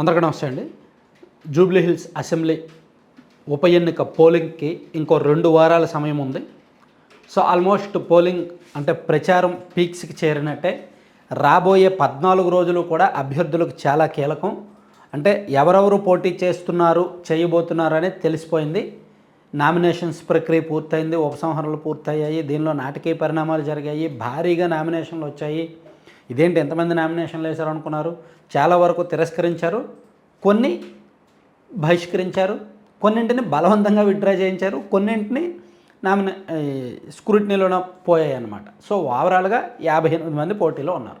అందరికీ నమస్తే అండి. జూబ్లీ హిల్స్ అసెంబ్లీ ఉప ఎన్నిక పోలింగ్కి ఇంకో రెండు వారాల సమయం ఉంది. సో ఆల్మోస్ట్ పోలింగ్ అంటే ప్రచారం పీక్స్కి చేరినట్టే రాబోయే పద్నాలుగు రోజులు కూడా అభ్యర్థులకు చాలా కీలకం. అంటే ఎవరెవరు పోటీ చేస్తున్నారు చేయబోతున్నారు అనేది తెలిసిపోయింది. నామినేషన్స్ ప్రక్రియ పూర్తయింది ఉపసంహరణలు పూర్తయ్యాయి దీనిలో నాటకీయ పరిణామాలు జరిగాయి భారీగా నామినేషన్లు వచ్చాయి. ఇదేంటి ఎంతమంది నామినేషన్లు వేశారు అనుకున్నారు చాలా వరకు తిరస్కరించారు. కొన్ని బహిష్కరించారు. కొన్నింటిని బలవంతంగా విత్డ్రా చేయించారు. కొన్నింటిని నామిన స్క్రూటినీలోనే పోయాయి అన్నమాట సో ఓవరాల్గా యాభై ఎనిమిది మంది పోటీలో ఉన్నారు.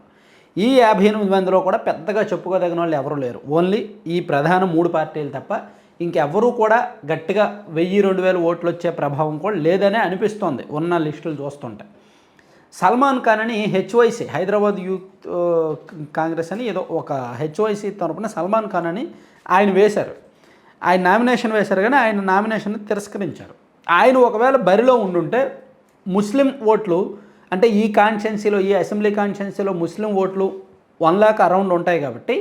ఈ యాభై ఎనిమిది మందిలో కూడా పెద్దగా చెప్పుకోదగిన వాళ్ళు ఎవరు లేరు. ఓన్లీ ఈ ప్రధాన మూడు పార్టీలు తప్ప ఇంకెవ్వరూ కూడా గట్టిగా వెయ్యి రెండు వేల ఓట్లు వచ్చే ప్రభావం కూడా లేదనే అనిపిస్తోంది. ఉన్న లిస్టులు చూస్తుంటే. సల్మాన్ ఖాన్ అని హెచ్వైసీ హైదరాబాద్ యూత్ కాంగ్రెస్ అని ఏదో ఒక హెచ్వైసీ తరపున సల్మాన్ ఖాన్ అని ఆయన వేశారు. ఆయన నామినేషన్ వేశారు కానీ ఆయన నామినేషన్ తిరస్కరించారు. ఆయన ఒకవేళ బరిలో ఉండుంటే ముస్లిం ఓట్లు అంటే ఈ కాన్స్టెన్సీలో ఈ అసెంబ్లీ కాన్స్టెన్సీలో ముస్లిం ఓట్లు వన్ లాక్ అరౌండ్ ఉంటాయి కాబట్టి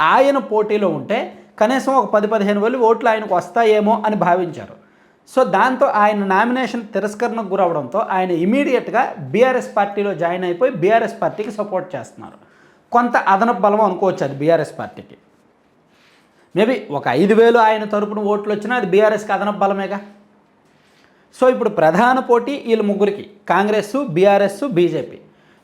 ఆయన పోటీలో ఉంటే కనీసం ఒక పది పదిహేను వేలు ఓట్లు ఆయనకు వస్తాయేమో అని భావించారు. సో దాంతో ఆయన నామినేషన్ తిరస్కరణకు గురవడంతో ఆయన ఇమీడియట్గా బీఆర్ఎస్ పార్టీలో జాయిన్ అయిపోయి బీఆర్ఎస్ పార్టీకి సపోర్ట్ చేస్తున్నారు. కొంత అదనపు బలం అనుకోవచ్చు అది బీఆర్ఎస్ పార్టీకి. మేబీ ఒక ఐదు వేలు ఆయన తరపున ఓట్లు వచ్చినా అది బీఆర్ఎస్కి అదనపు బలమేగా? సో ఇప్పుడు ప్రధాన పోటీ వీళ్ళ ముగ్గురికి కాంగ్రెస్ బీఆర్ఎస్ బీజేపీ.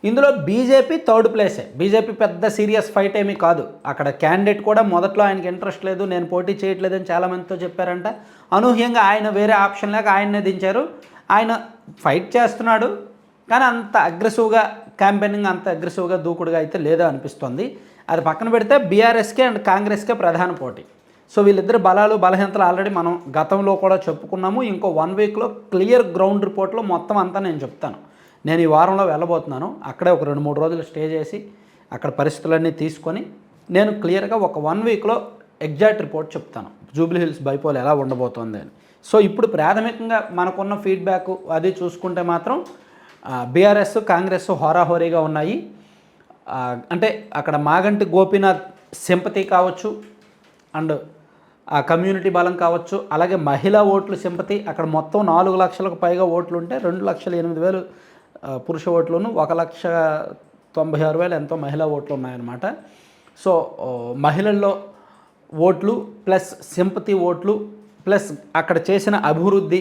ఇందులో బీజేపీ థర్డ్ ప్లేసే. బీజేపీ పెద్ద సీరియస్ ఫైట్ ఏమీ కాదు. అక్కడ క్యాండిడేట్ కూడా మొదట్లో ఆయనకి ఇంట్రెస్ట్ లేదు నేను పోటీ చేయట్లేదని చాలామందితో చెప్పారంట. అనూహ్యంగా ఆయన వేరే ఆప్షన్ లేక ఆయన్నే దించారు. ఆయన ఫైట్ చేస్తున్నాడు కానీ అంత అగ్రెసివ్గా క్యాంపెయినింగ్ అంత అగ్రెసివ్గా దూకుడుగా అయితే లేదో అనిపిస్తుంది. అది పక్కన పెడితే బీఆర్ఎస్కే అండ్ కాంగ్రెస్కే ప్రధాన పోటీ. సో వీళ్ళిద్దరు బలాలు బలహీనతలు ఆల్రెడీ మనం గతంలో కూడా చెప్పుకున్నాము. ఇంకో వన్ వీక్లో క్లియర్ గ్రౌండ్ రిపోర్ట్లో మొత్తం అంతా నేను చెప్తాను. నేను ఈ వారంలో వెళ్ళబోతున్నాను. అక్కడే ఒక రెండు మూడు రోజులు స్టే చేసి అక్కడ పరిస్థితులన్నీ తీసుకొని నేను క్లియర్గా ఒక వన్ వీక్లో ఎగ్జాక్ట్ రిపోర్ట్ చెప్తాను. జూబ్లీ హిల్స్ బైపోల్ ఎలా ఉండబోతోంది అని. సో ఇప్పుడు ప్రాథమికంగా మనకున్న ఫీడ్బ్యాక్ అది చూసుకుంటే మాత్రం బీఆర్ఎస్ కాంగ్రెస్ హోరాహోరీగా ఉన్నాయి. అంటే అక్కడ మాగంటి గోపీనాథ్ సింపతి కావచ్చు అండ్ ఆ కమ్యూనిటీ బలం కావచ్చు అలాగే మహిళా ఓట్లు సింపతి. అక్కడ మొత్తం నాలుగు లక్షలకు పైగా ఓట్లు ఉంటే రెండు లక్షల ఎనిమిది వేలు పురుష ఓట్లను ఒక లక్ష తొంభై ఆరు వేలు ఎంతో మహిళా ఓట్లు ఉన్నాయన్నమాట. సో మహిళల్లో ఓట్లు ప్లస్ సింపతి ఓట్లు ప్లస్ అక్కడ చేసిన అభివృద్ధి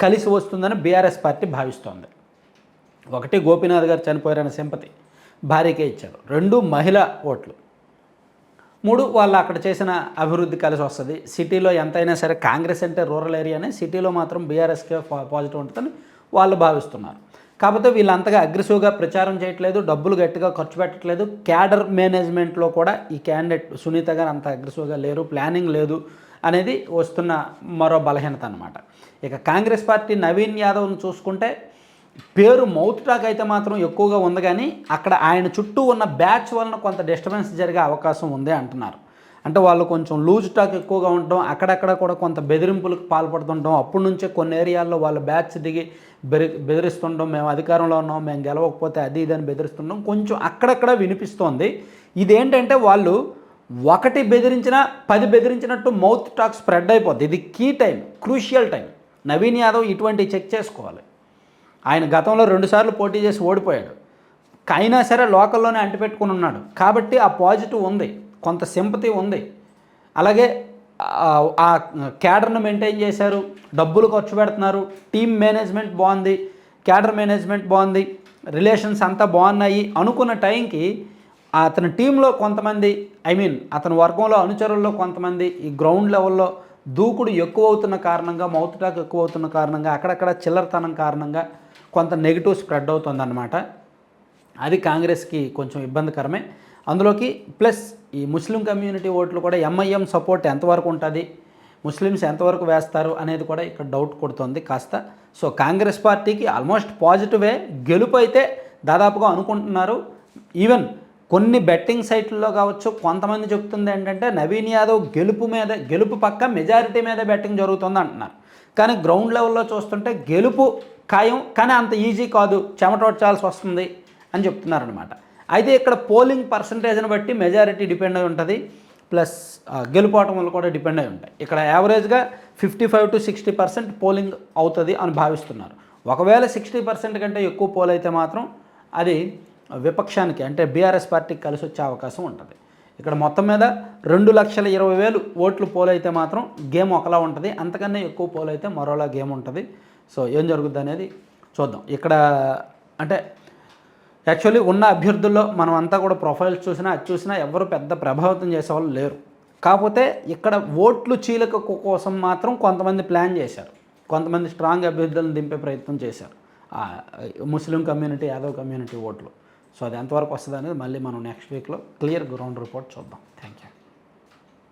కలిసి వస్తుందని బీఆర్ఎస్ పార్టీ భావిస్తోంది. ఒకటి గోపీనాథ్ గారు చనిపోయారన్న సింపతి భార్యకే ఇచ్చారు. రెండు మహిళ ఓట్లు. మూడు వాళ్ళు అక్కడ చేసిన అభివృద్ధి కలిసి వస్తుంది. సిటీలో ఎంతైనా సరే కాంగ్రెస్ అంటే రూరల్ ఏరియానే సిటీలో మాత్రం బీఆర్ఎస్కే పాజిటివ్ ఉంటుందని వాళ్ళు భావిస్తున్నారు. కాకపోతే వీళ్ళు అంతగా అగ్రెసివ్గా ప్రచారం చేయట్లేదు డబ్బులు గట్టిగా ఖర్చు పెట్టట్లేదు. క్యాడర్ మేనేజ్మెంట్లో కూడా ఈ క్యాండిడేట్ సునీత గారు అంత అగ్రెసివ్గా లేరు ప్లానింగ్ లేదు అనేది వస్తున్న మరో బలహీనత అనమాట ఇక కాంగ్రెస్ పార్టీ నవీన్ యాదవ్ను చూసుకుంటే పేరు మౌత్ టాక్ అయితే మాత్రం ఎక్కువగా ఉంది కానీ అక్కడ ఆయన చుట్టూ ఉన్న బ్యాచ్ వలన కొంత డిస్టర్బెన్స్ జరిగే అవకాశం ఉంది అంటున్నారు. అంటే వాళ్ళు కొంచెం లూజ్ టాక్ ఎక్కువగా ఉండటం అక్కడక్కడ కూడా కొంత బెదిరింపులకు పాల్పడుతుండటం అప్పటి నుంచే కొన్ని ఏరియాల్లో వాళ్ళ బ్యాచ్ దిగి బెరి బెదిరిస్తుండడం మేము అధికారంలో ఉన్నాం మేము గెలవకపోతే అది ఇది అని బెదిరిస్తుండడం కొంచెం అక్కడక్కడ వినిపిస్తోంది. ఇదేంటంటే వాళ్ళు ఒకటి బెదిరించిన పది బెదిరించినట్టు మౌత్ టాక్ స్ప్రెడ్ అయిపోద్ది. ఇది key time crucial time Naveen Yadav ఇటువంటి చెక్ చేసుకోవాలి. ఆయన గతంలో రెండుసార్లు పోటీ చేసి ఓడిపోయాడు. అయినా సరే లోకల్లోనే అంటిపెట్టుకుని ఉన్నాడు. కాబట్టి ఆ పాజిటివ్ ఉంది. కొంత సింపతి ఉంది. అలాగే ఆ- క్యాడర్ను మెయింటైన్ చేశారు. డబ్బులు ఖర్చు పెడుతున్నారు. టీమ్ మేనేజ్మెంట్ బాగుంది. క్యాడర్ మేనేజ్మెంట్ బాగుంది. రిలేషన్స్ అంతా బాగున్నాయి. అనుకున్న టైంకి అతని టీంలో కొంతమంది ఐ మీన్ అతని వర్గంలో అనుచరుల్లో కొంతమంది ఈ గ్రౌండ్ లెవెల్లో దూకుడు ఎక్కువ అవుతున్న కారణంగా మౌత్ టాక్ ఎక్కువ అవుతున్న కారణంగా అక్కడక్కడ చిల్లరతనం కారణంగా కొంత నెగిటివ్ స్ప్రెడ్ అవుతుందన్నమాట. అది కాంగ్రెస్కి కొంచెం ఇబ్బందికరమే. అందులోకి ప్లస్ ఈ ముస్లిం కమ్యూనిటీ ఓట్లు కూడా ఎంఐఎం సపోర్ట్ ఎంతవరకు ఉంటుంది? ముస్లిమ్స్ ఎంతవరకు వేస్తారు అనేది కూడా ఇక్కడ డౌట్ కొడుతుంది కాస్త. సో కాంగ్రెస్ పార్టీకి ఆల్మోస్ట్ పాజిటివే గెలుపు అయితే దాదాపుగా అనుకుంటున్నారు. ఈవెన్ కొన్ని బెట్టింగ్ సైట్లలో కావచ్చు కొంతమంది చెప్తుంది ఏంటంటే నవీన్ యాదవ్ గెలుపు మీద గెలుపు పక్క మెజారిటీ మీద బెట్టింగ్ జరుగుతుంది అంటున్నారు. కానీ గ్రౌండ్ లెవెల్లో చూస్తుంటే గెలుపు ఖాయం కానీ అంత ఈజీ కాదు. చెమటోడ్చాల్సి వస్తుంది అని చెప్తున్నారనమాట అయితే ఇక్కడ పోలింగ్ పర్సంటేజ్ని బట్టి మెజారిటీ డిపెండ్ అయి ఉంటుంది. ప్లస్ గెలుపోవటం వల్ల కూడా డిపెండ్ అయి ఉంటాయి. ఇక్కడ యావరేజ్గా fifty five to sixty percent polling అవుతుంది అని భావిస్తున్నారు. ఒకవేళ సిక్స్టీ పర్సెంట్ కంటే ఎక్కువ పోల్ అయితే మాత్రం అది విపక్షానికి అంటే బీఆర్ఎస్ పార్టీకి కలిసి వచ్చే అవకాశం ఉంటుంది. ఇక్కడ మొత్తం మీద రెండు లక్షల ఇరవై వేలు ఓట్లు పోలైతే మాత్రం గేమ్ ఒకలా ఉంటుంది. అంతకన్నా ఎక్కువ పోలైతే మరోలా గేమ్ ఉంటుంది. సో ఏం జరుగుద్ది అనేది చూద్దాం. ఇక్కడ అంటే యాక్చువల్లీ ఉన్న అభ్యర్థుల్లో మనం అంతా కూడా ప్రొఫైల్స్ చూసినా అది చూసినా ఎవరు పెద్ద ప్రభావితం చేసేవాళ్ళు లేరు. కాకపోతే ఇక్కడ ఓట్లు చీలక కోసం మాత్రం కొంతమంది ప్లాన్ చేశారు. కొంతమంది స్ట్రాంగ్ అభ్యర్థులను దింపే ప్రయత్నం చేశారు. ముస్లిం కమ్యూనిటీ యాదవ్ కమ్యూనిటీ ఓట్లు. సో అది ఎంతవరకు వస్తుంది అనేది మళ్ళీ మనం నెక్స్ట్ వీక్లో క్లియర్ గ్రౌండ్ రిపోర్ట్ చూద్దాం. Thank you